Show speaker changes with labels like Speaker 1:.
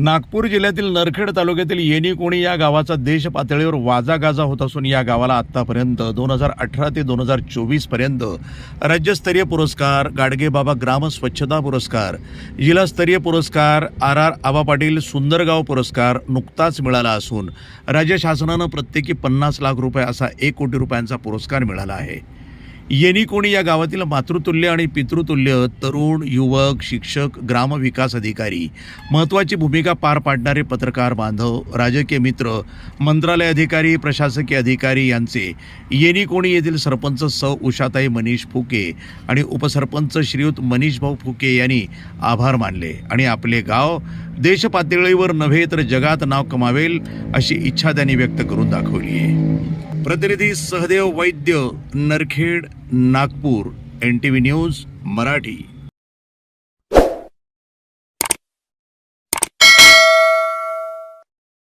Speaker 1: नागपूर जिल्ह्यातील नरखेड तालुक्यातील येणी कोणी या गावाचा देश पातळीवर वाजागाजा होत असून या गावाला आत्तापर्यंत दोन हजार अठरा ते दोन हजार चोवीसपर्यंत राज्यस्तरीय पुरस्कार गाडगेबाबा ग्राम स्वच्छता पुरस्कार जिल्हास्तरीय पुरस्कार आर आर आबा पाटील सुंदरगाव पुरस्कार नुकताच मिळाला असून राज्य शासनानं प्रत्येकी पन्नास लाख रुपये असा एक कोटी रुपयांचा पुरस्कार मिळाला आहे. येणी कोणी या गावातील मातृतुल्य आणि पितृतुल्य तरुण युवक शिक्षक ग्रामविकास अधिकारी महत्त्वाची भूमिका पार पाडणारे पत्रकार बांधव राजकीय मित्र मंत्रालय अधिकारी प्रशासकीय अधिकारी यांचे येणी कोणी येथील सरपंच सौ. उषाताई मनीष फुके आणि उपसरपंच श्रीयुत मनीष भाऊ फुके यांनी आभार मानले. आणि आपले गाव देश पातळीवर नव्हे तर जगात नाव कमावेल अशी इच्छा त्यांनी व्यक्त करून दाखवली आहे. प्रतिनिधी Sahdev Vaidya Narkhed Nagpur N T V news Marathi.